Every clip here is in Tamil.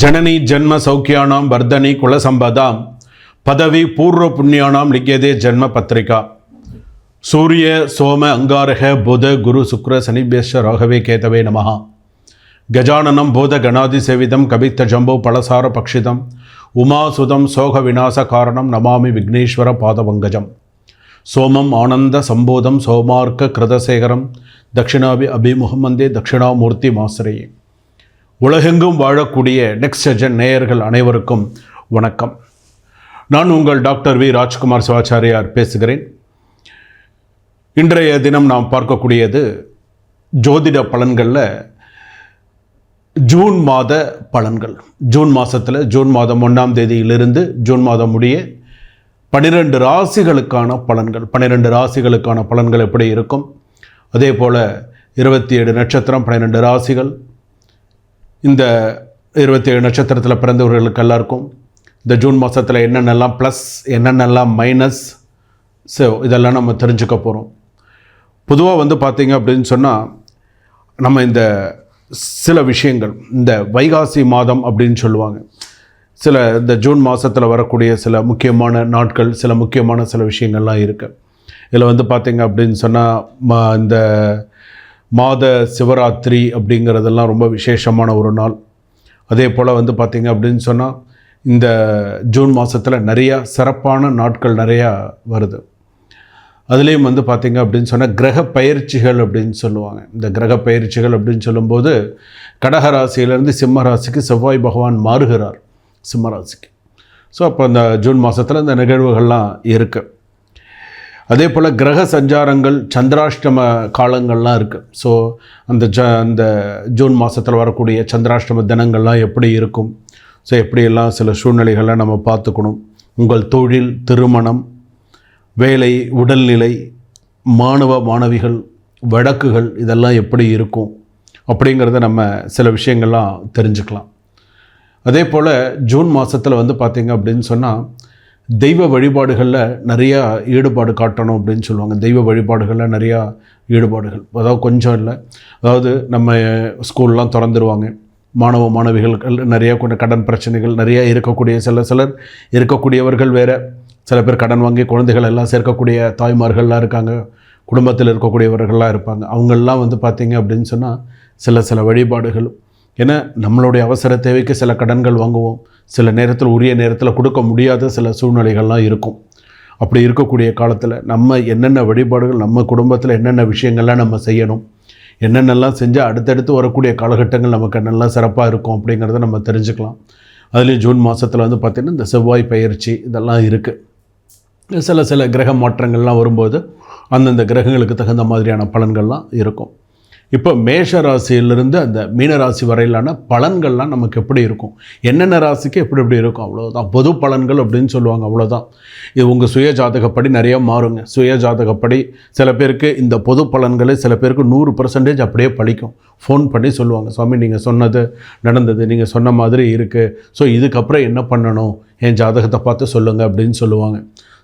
ஜனனி ஜென்ம சௌக்கியானாம் வர்தனி குலசம்பதாம் பதவி பூர்வ புண்ணியானாம் லிக்கியதே ஜென்ம பத்திரிகா. சூரிய சோம அங்காரக புத குரு சுக்ர சனிபேஷ ராகவே கேதவே நமகா கஜானனம் போத கணாதி சேவிதம் கபித்த ஜம்போ பலசார பக்ஷிதம் உமாசுதம் சோக விநாச காரணம் நமாமி விக்னேஸ்வர பாதவங்கஜம் சோமம் ஆனந்த சம்போதம் சோமார்க்க கிருதசேகரம் தட்சிணாபி அபிமுகம் வந்தே தட்சிணாமூர்த்தி மாசிரேயே. உலகெங்கும் வாழக்கூடிய நெக்ஸ்ட் ஜென் நேயர்கள் அனைவருக்கும் வணக்கம். நான் உங்கள் டாக்டர் வி. ராஜ்குமார் சிவாச்சாரியார் பேசுகிறேன். இன்றைய தினம் நாம் பார்க்கக்கூடியது ஜோதிட பலன்களில் ஜூன் மாத பலன்கள். ஜூன் மாதத்தில் ஜூன் மாதம் ஒன்றாம் தேதியிலிருந்து ஜூன் மாதம் முடிய பன்னிரெண்டு ராசிகளுக்கான பலன்கள். பன்னிரெண்டு ராசிகளுக்கான பலன்கள் எப்படி இருக்கும்? அதே போல் இருபத்தி ஏழு நட்சத்திரம் பன்னிரெண்டு ராசிகள் இந்த இருபத்தி ஏழு நட்சத்திரத்தில் பிறந்தவர்களுக்கு எல்லாருக்கும் இந்த ஜூன் மாதத்தில் என்னென்னலாம் ப்ளஸ் என்னென்னலாம் மைனஸ் ஸோ இதெல்லாம் நம்ம தெரிஞ்சுக்க போகிறோம் பொதுவாக வந்து பார்த்திங்க அப்படின்னு சொன்னால் நம்ம இந்த சில விஷயங்கள் இந்த வைகாசி மாதம் அப்படின்னு சொல்லுவாங்க. சில இந்த ஜூன் மாதத்தில் வரக்கூடிய சில முக்கியமான நாட்கள் சில முக்கியமான சில விஷயங்கள்லாம் இருக்குது இதில் வந்து பார்த்திங்க அப்படின்னு சொன்னால் ம இந்த மாத சிவராத்திரி அப்படிங்கிறதெல்லாம் ரொம்ப விசேஷமான ஒரு நாள். அதே போல் வந்து பார்த்திங்க அப்படின்னு சொன்னால் இந்த ஜூன் மாதத்தில் நிறையா சிறப்பான நாட்கள் நிறையா வருது. அதுலேயும் வந்து பார்த்திங்க அப்படின்னு சொன்னால் கிரக பயிற்சிகள் அப்படின்னு சொல்லுவாங்க. இந்த கிரக பயிற்சிகள் அப்படின்னு சொல்லும்போது கடகராசியிலேருந்து சிம்ம ராசிக்கு செவ்வாய் பகவான் மாறுகிறார். சிம்ம ராசிக்கு. ஸோ அப்போ அந்த ஜூன் மாதத்தில் இந்த நிகழ்வுகள்லாம் இருக்குது அதே போல் கிரக சஞ்சாரங்கள் சந்திராஷ்டம காலங்கள்லாம் இருக்குது ஸோ அந்த ஜ அந்த ஜூன் மாதத்தில் வரக்கூடிய சந்திராஷ்டம தினங்கள்லாம் எப்படி இருக்கும்? ஸோ எப்படியெல்லாம் சில சூழ்நிலைகளை நம்ம பார்த்துக்கணும்? உங்கள் தொழில் திருமணம் வேலை உடல்நிலை மாணவ மாணவிகள் வழக்குகள் இதெல்லாம் எப்படி இருக்கும்? அப்படிங்கிறத நம்ம சில விஷயங்கள்லாம் தெரிஞ்சுக்கலாம். அதே போல் ஜூன் மாதத்தில் வந்து பார்த்திங்க அப்படின்னு சொன்னால் தெய்வ வழிபாடுகளில் நிறையா ஈடுபாடு காட்டணும் அப்படின்னு சொல்லுவாங்க. தெய்வ வழிபாடுகளில் நிறையா ஈடுபாடுகள். அதாவது கொஞ்சம் இல்லை. அதாவது நம்ம ஸ்கூல்லாம் திறந்துருவாங்க. மாணவ மாணவிகள் நிறையா கொண்ட கடன் பிரச்சனைகள் நிறையா இருக்கக்கூடிய சில சிலர் இருக்கக்கூடியவர்கள் வேறு. சில பேர் கடன் வாங்கி குழந்தைகள் எல்லாம் சேர்க்கக்கூடிய தாய்மார்கள்லாம் இருக்காங்க. குடும்பத்தில் இருக்கக்கூடியவர்கள்லாம் இருப்பாங்க. அவங்கெல்லாம் வந்து பார்த்திங்க அப்படின்னு சொன்னால் சில சில வழிபாடுகள். ஏன்னா நம்மளுடைய அவசர தேவைக்கு சில கடன்கள் வாங்குவோம். சில நேரத்தில் உரிய நேரத்தில் கொடுக்க முடியாத சில சூழ்நிலைகள்லாம் இருக்கும். அப்படி இருக்கக்கூடிய காலத்தில் நம்ம என்னென்ன வழிபாடுகள் நம்ம குடும்பத்தில் என்னென்ன விஷயங்கள்லாம் நம்ம செய்யணும் என்னென்னலாம் செஞ்சால் அடுத்தடுத்து வரக்கூடிய காலகட்டங்கள் நமக்கு நல்லா சிறப்பாக இருக்கும் அப்படிங்கிறத நம்ம தெரிஞ்சுக்கலாம். அதுலேயும் ஜூன் மாதத்தில் வந்து பார்த்திங்கன்னா இந்த செவ்வாய் பயிற்சி இதெல்லாம் இருக்குது சில சில கிரக மாற்றங்கள்லாம் வரும்போது அந்தந்த கிரகங்களுக்கு தகுந்த மாதிரியான பலன்கள்லாம் இருக்கும். இப்போ மேஷ ராசியிலிருந்து அந்த மீன ராசி வரையிலான பலன்கள்லாம் நமக்கு எப்படி இருக்கும்? என்னென்ன ராசிக்கு எப்படி எப்படி இருக்கும்? அவ்வளோதான் பொது பலன்கள் அப்படின்னு சொல்லுவாங்க அவ்வளோதான் இது உங்கள் சுய ஜாதகப்படி நிறையா மாறுங்க. சுய ஜாதகப்படி சில பேருக்கு இந்த பொது பலன்களை சில பேருக்கு நூறு பர்சன்டேஜ் அப்படியே பழிக்கும். ஃபோன் பண்ணி சொல்லுவாங்க சுவாமி நீங்கள் சொன்னது நடந்தது. நீங்கள் சொன்ன மாதிரி இருக்குது ஸோ இதுக்கப்புறம் என்ன பண்ணணும்? என் ஜாதகத்தை பார்த்து சொல்லுங்கள் அப்படின்னு சொல்லுவாங்க.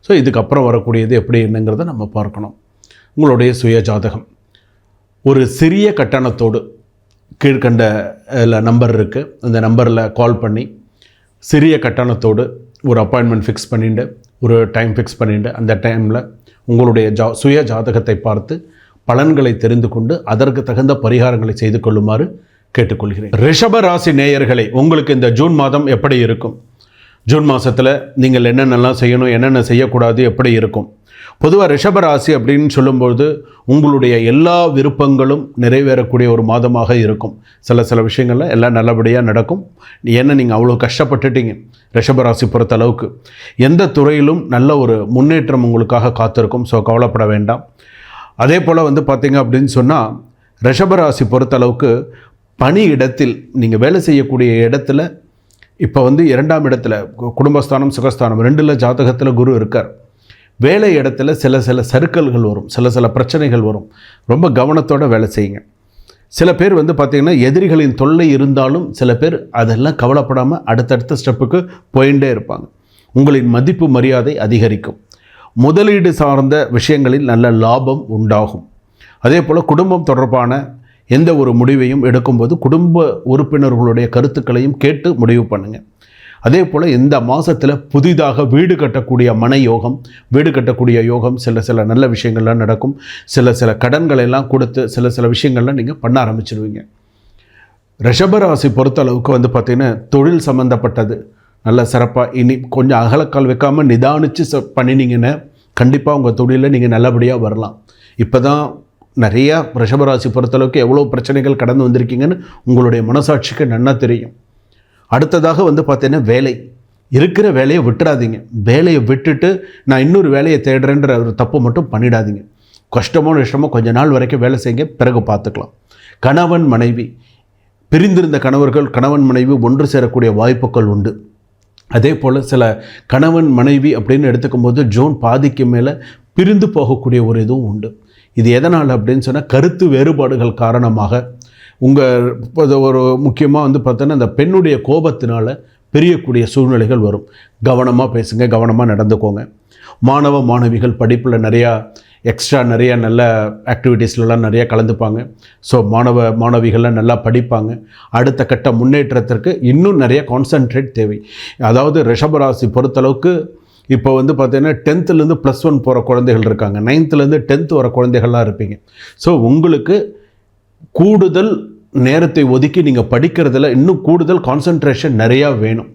ஸோ இதுக்கப்புறம் வரக்கூடியது எப்படி என்னங்கிறத நம்ம பார்க்கணும். உங்களுடைய சுய ஜாதகம். ஒரு சிறிய கட்டணத்தோடு கீழ்கண்ட இதில் நம்பர் இருக்குது அந்த நம்பரில் கால் பண்ணி சிறிய கட்டணத்தோடு ஒரு அப்பாயின்மெண்ட் ஃபிக்ஸ் பண்ணிட்டு ஒரு டைம் ஃபிக்ஸ் பண்ணிட்டு அந்த டைமில் உங்களுடைய ஜா சுய ஜாதகத்தை பார்த்து பலன்களை தெரிந்து கொண்டு அதற்கு தகுந்த பரிகாரங்களை செய்து கொள்ளுமாறு கேட்டுக்கொள்கிறேன். ரிஷப ராசி நேயர்களை உங்களுக்கு இந்த ஜூன் மாதம் எப்படி இருக்கும்? ஜூன் மாதத்தில் நீங்கள் என்னென்னலாம் செய்யணும் என்னென்ன செய்யக்கூடாது எப்படி இருக்கும்? பொதுவாக ரிஷபராசி அப்படின்னு சொல்லும்போது உங்களுடைய எல்லா விருப்பங்களும் நிறைவேறக்கூடிய ஒரு மாதமாக இருக்கும். சில சில விஷயங்களில் எல்லாம் நல்லபடியாக நடக்கும். ஏன்னா நீங்கள் அவ்வளோ கஷ்டப்பட்டுட்டீங்க ரிஷபராசி பொறுத்த அளவுக்கு. எந்த துறையிலும் நல்ல ஒரு முன்னேற்றம் உங்களுக்காக காத்திருக்கும். ஸோ கவலைப்பட வேண்டாம். அதே போல் வந்து பார்த்தீங்க அப்படின்னு சொன்னால் ரிஷபராசி பொறுத்த அளவுக்கு பணி இடத்தில் நீங்கள் வேலை செய்யக்கூடிய இடத்துல இப்போ வந்து இரண்டாம் இடத்துல கு- குடும்பஸ்தானம் சுகஸ்தானம் ரெண்டில் ஜாதகத்தில் குரு இருக்கார். வேலை இடத்துல சில சில சறுக்கல்கள் வரும் சில சில பிரச்சனைகள் வரும். ரொம்ப கவனத்தோடு வேலை செய்யுங்க. சில பேர் வந்து பார்த்திங்கன்னா எதிரிகளின் தொல்லை இருந்தாலும் சில பேர் அதெல்லாம் கவலைப்படாமல் அடுத்தடுத்த ஸ்டெப்புக்கு போயிட்டே இருப்பாங்க. உங்களின் மதிப்பு மரியாதை அதிகரிக்கும். முதலீடு சார்ந்த விஷயங்களில் நல்ல லாபம் உண்டாகும். அதே போல் குடும்பம் தொடர்பான எந்த ஒரு முடிவையும் எடுக்கும்போது குடும்ப உறுப்பினர்களுடைய கருத்துக்களையும் கேட்டு முடிவு பண்ணுங்கள் அதே போல் இந்த மாதத்தில் புதிதாக வீடு கட்டக்கூடிய மன யோகம் வீடு கட்டக்கூடிய யோகம் சில சில நல்ல விஷயங்கள்லாம் நடக்கும். சில சில கடன்களை எல்லாம் கொடுத்து சில சில விஷயங்கள்லாம் நீங்கள் பண்ண ஆரம்பிச்சிருவீங்க. ரிஷபராசி பொறுத்தளவுக்கு வந்து பார்த்திங்கன்னா தொழில் சம்மந்தப்பட்டது நல்ல சிறப்பாக இனி கொஞ்சம் அகலக்கால் வைக்காமல் நிதானித்து ச பண்ணினீங்கன்னா கண்டிப்பாக உங்கள் தொழிலில் நீங்கள் நல்லபடியாக வரலாம். இப்போ தான் நிறையா ரிஷபராசி பொறுத்தளவுக்கு எவ்வளோ பிரச்சனைகள் கடந்து வந்திருக்கீங்கன்னு உங்களுடைய மனசாட்சிக்கு நன்னா தெரியும். அடுத்ததாக வந்து பார்த்தீங்கன்னா வேலை. இருக்கிற வேலையை விட்டுறாதீங்க. வேலையை விட்டுட்டு நான் இன்னொரு வேலையை தேடுறேன்ற ஒரு தப்பு மட்டும் பண்ணிடாதீங்க. கஷ்டமோ நஷ்டமோ கொஞ்ச நாள் வரைக்கும் வேலை செய்யுங்க பிறகு பார்த்துக்கலாம். கணவன் மனைவி. பிரிந்திருந்த கணவர்கள் கணவன் மனைவி ஒன்று சேரக்கூடிய வாய்ப்புகள் உண்டு. அதே போல் சில கணவன் மனைவி அப்படின்னு எடுத்துக்கும் போது ஜோன் பாதிக்கு மேலே பிரிந்து போகக்கூடிய ஒரு இதுவும் உண்டு. இது எதனால் அப்படின்னு சொன்னால் கருத்து வேறுபாடுகள் காரணமாக உங்கள் ஒரு முக்கியமாக வந்து பார்த்தோன்னா இந்த பெண்ணுடைய கோபத்தினால பெரியக்கூடிய சூழ்நிலைகள் வரும். கவனமாக பேசுங்க கவனமாக நடந்துக்கோங்க. மாணவ மாணவிகள் படிப்பில் நிறையா எக்ஸ்ட்ரா நிறையா நல்ல ஆக்டிவிட்டீஸ்லலாம் நிறையா கலந்துப்பாங்க. ஸோ மாணவ மாணவிகள்லாம் நல்லா படிப்பாங்க. அடுத்த கட்ட முன்னேற்றத்திற்கு இன்னும் நிறைய கான்சன்ட்ரேட் தேவை. அதாவது ரிஷபராசி பொறுத்தளவுக்கு இப்போ வந்து பார்த்தீங்கன்னா டென்த்துலேருந்து ப்ளஸ் ஒன் போகிற குழந்தைகள் இருக்காங்க. நைன்த்துலேருந்து டென்த்து வர குழந்தைகள்லாம் இருப்பீங்க. ஸோ உங்களுக்கு கூடுதல் நேரத்தை ஒதுக்கி நீங்கள் படிக்கிறதுல இன்னும் கூடுதல் கான்சன்ட்ரேஷன் நிறையா வேணும்.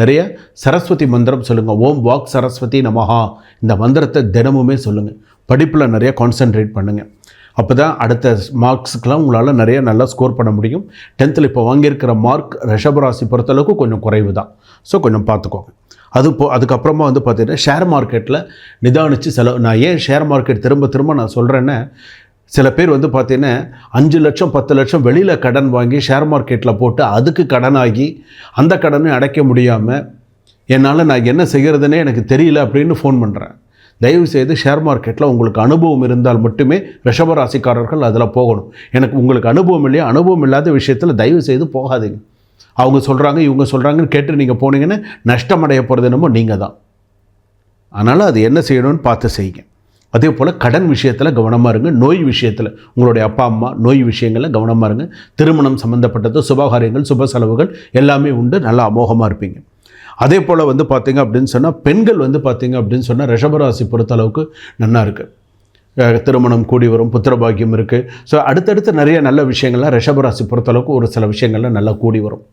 நிறைய சரஸ்வதி மந்திரம் சொல்லுங்கள் ஓம் வாக் சரஸ்வதி நமஹா. இந்த மந்திரத்தை தினமுமே சொல்லுங்கள் படிப்பில் நிறைய கான்சென்ட்ரேட் பண்ணுங்கள் அப்போ தான் அடுத்த மார்க்ஸுக்கெலாம் உங்களால் நிறைய நல்லா ஸ்கோர் பண்ண முடியும். டென்த்தில் இப்போ வாங்கியிருக்கிற மார்க் ரிஷபராசி பொறுத்தளவுக்கு கொஞ்சம் குறைவு தான் ஸோ கொஞ்சம் பார்த்துக்கோங்க. அது போ அதுக்கப்புறமா வந்து பார்த்தீங்கன்னா ஷேர் மார்க்கெட்டில் நிதானித்து செலவு. நான் ஏன் ஷேர் மார்க்கெட் திரும்ப திரும்ப நான் சொல்கிறேன்னா சில பேர் வந்து பார்த்தீங்கன்னா அஞ்சு லட்சம் பத்து லட்சம் வெளியில் கடன் வாங்கி ஷேர் மார்க்கெட்டில் போட்டு அதுக்கு கடனாகி அந்த கடனை அடைக்க முடியாமல் என்னால் நான் என்ன செய்கிறதுனே எனக்கு தெரியல அப்படின்னு ஃபோன் பண்ணுறேன் தயவு செய்து ஷேர் மார்க்கெட்டில் உங்களுக்கு அனுபவம் இருந்தால் மட்டுமே ரிஷபராசிக்காரர்கள் அதில் போகணும். எனக்கு உங்களுக்கு அனுபவம் இல்லையா? அனுபவம் இல்லாத விஷயத்தில் தயவு செய்து போகாதீங்க. அவங்க சொல்கிறாங்க இவங்க சொல்கிறாங்கன்னு கேட்டு நீங்கள் போனீங்கன்னா நஷ்டமடைய போகிறது என்னமோ நீங்கள் தான் அதனால் அது என்ன செய்யணும்னு பார்த்து செய்யுங்க. அதே போல் கடன் விஷயத்தில் கவனமாக இருங்க. நோய் விஷயத்தில் உங்களுடைய அப்பா அம்மா நோய் விஷயங்களில் கவனமாக இருங்க. திருமணம் சம்மந்தப்பட்டது சுபகாரியங்கள் சுப செலவுகள் எல்லாமே உண்டு. நல்லா அமோகமாக இருப்பீங்க. அதே போல் வந்து பார்த்தீங்க அப்படின்னு சொன்னால் பெண்கள் வந்து பார்த்தீங்க அப்படின்னு சொன்னால் ரிஷபராசி பொறுத்தளவுக்கு நல்லா இருக்குது திருமணம் கூடி வரும் புத்திரபாகியம் இருக்குது ஸோ அடுத்தடுத்து நிறைய நல்ல விஷயங்கள்லாம் ரிஷபராசி பொறுத்தளவுக்கு ஒரு சில விஷயங்கள்லாம் நல்லா கூடி வரும்.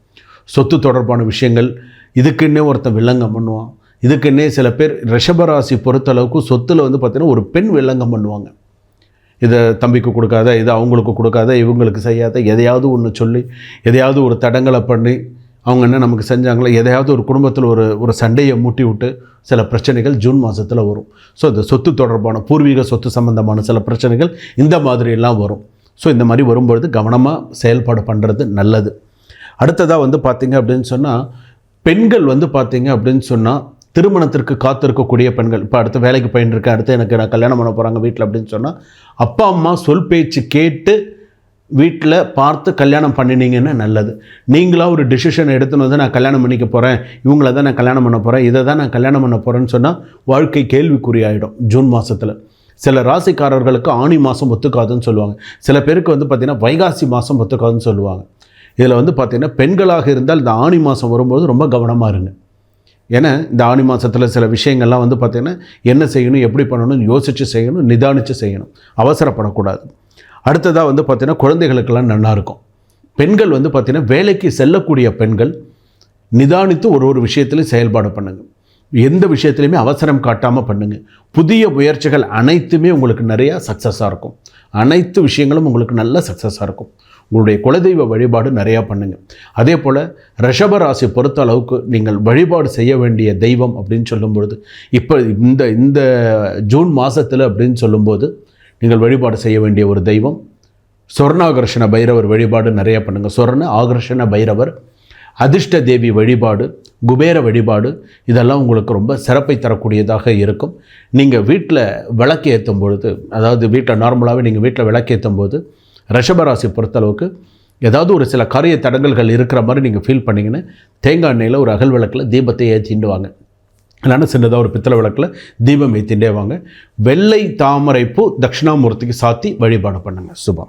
சொத்து தொடர்பான விஷயங்கள் இதுக்குன்னே ஒருத்தன் வில்லங்கம் பண்ணுவான். இதுக்குன்னே சில பேர் ரிஷபராசி பொறுத்தளவுக்கு சொத்தில் வந்து பார்த்திங்கன்னா ஒரு பெண் வில்லங்கம் பண்ணுவாங்க. இதை தம்பிக்கு கொடுக்காத இதை அவங்களுக்கு கொடுக்காத இவங்களுக்கு செய்யாத எதையாவது ஒன்று சொல்லி எதையாவது ஒரு தடங்களை பண்ணி அவங்க என்ன நமக்கு செஞ்சாங்களோ எதையாவது ஒரு குடும்பத்தில் ஒரு ஒரு சண்டையை மூட்டி விட்டு சில பிரச்சனைகள் ஜூன் மாதத்தில் வரும். ஸோ இந்த சொத்து தொடர்பான பூர்வீக சொத்து சம்பந்தமான சில பிரச்சனைகள் இந்த மாதிரியெல்லாம் வரும். ஸோ இந்த மாதிரி வரும்பொழுது கவனமாக செயல்பாடு பண்ணுறது நல்லது. அடுத்ததாக வந்து பார்த்திங்க அப்படின்னு சொன்னால் பெண்கள் வந்து பார்த்திங்க அப்படின்னு சொன்னால் திருமணத்திற்கு காத்திருக்கக்கூடிய பெண்கள். இப்போ அடுத்து வேலைக்கு போயின்னு அடுத்து எனக்கு நான் கல்யாணம் பண்ண போகிறாங்க வீட்டில் அப்படின்னு சொன்னால் அப்பா அம்மா சொல் பேச்சு கேட்டு வீட்டில் பார்த்து கல்யாணம் பண்ணினீங்கன்னா நல்லது. நீங்களாக ஒரு டிசிஷன் எடுத்துன்னு வந்து நான் கல்யாணம் பண்ணிக்க போகிறேன் இவங்கள தான் நான் கல்யாணம் பண்ண போகிறேன் இதை தான் நான் கல்யாணம் பண்ண போகிறேன்னு சொன்னால் வாழ்க்கை கேள்விக்குறியாயிடும் ஜூன் மாதத்தில் சில ராசிக்காரர்களுக்கு ஆணி மாதம் ஒத்துக்காதுன்னு சொல்லுவாங்க. சில பேருக்கு வந்து பார்த்திங்கன்னா வைகாசி மாதம் ஒத்துக்காதுன்னு சொல்லுவாங்க. இதில் வந்து பார்த்திங்கன்னா பெண்களாக இருந்தால் இந்த ஆணி மாதம் வரும்போது ரொம்ப கவனமாக இருங்க. ஏன்னா இந்த ஆணி மாதத்தில் சில விஷயங்கள்லாம் வந்து பார்த்திங்கன்னா என்ன செய்யணும் எப்படி பண்ணணும் யோசித்து செய்யணும் நிதானித்து செய்யணும். அவசரப்படக்கூடாது. அடுத்ததாக வந்து பார்த்திங்கன்னா குழந்தைகளுக்கெல்லாம் நல்லாயிருக்கும் பெண்கள் வந்து பார்த்திங்கன்னா வேலைக்கு செல்லக்கூடிய பெண்கள் நிதானித்து ஒரு ஒரு விஷயத்துலையும் செயல்பாடு பண்ணுங்கள் எந்த விஷயத்துலையுமே அவசரம் காட்டாமல் பண்ணுங்கள் புதிய முயற்சிகள் அனைத்துமே உங்களுக்கு நிறையா சக்ஸஸாக இருக்கும். அனைத்து விஷயங்களும் உங்களுக்கு நல்ல சக்ஸஸாக இருக்கும். உங்களுடைய குலதெய்வ வழிபாடு நிறையா பண்ணுங்கள் அதே போல் ரிஷபராசி பொறுத்த அளவுக்கு நீங்கள் வழிபாடு செய்ய வேண்டிய தெய்வம் அப்படின்னு சொல்லும்பொழுது இப்போ இந்த இந்த ஜூன் மாதத்தில் அப்படின்னு சொல்லும்போது நீங்கள் வழிபாடு செய்ய வேண்டிய ஒரு தெய்வம். சொர்ணாகர்ஷண பைரவர் வழிபாடு நிறையா பண்ணுங்கள் சொர்ண ஆகர்ஷண பைரவர் அதிர்ஷ்ட தேவி வழிபாடு குபேர வழிபாடு இதெல்லாம் உங்களுக்கு ரொம்ப சிறப்பை தரக்கூடியதாக இருக்கும். நீங்கள் வீட்டில் விளக்கு ஏற்றும் பொழுது அதாவது வீட்டில் நார்மலாகவே நீங்கள் வீட்டில் விளக்கு ஏற்றும் போது ரிஷபராசி பொறுத்தளவுக்கு ஏதாவது ஒரு சில காரிய தடங்கல்கள் இருக்கிற மாதிரி நீங்கள் ஃபீல் பண்ணிங்கன்னா தேங்காய் எண்ணெயில் ஒரு அகல் விளக்கில் தீபத்தை ஏற்றிண்டு வாங்க இல்லைன்னா சின்னதாக ஒரு பித்தளை விளக்கில் தீபம் ஏற்றிண்டே வாங்க. வெள்ளை தாமரைப்பூ தட்சிணாமூர்த்திக்கு சாத்தி வழிபாடு பண்ணுங்கள் சுபம்.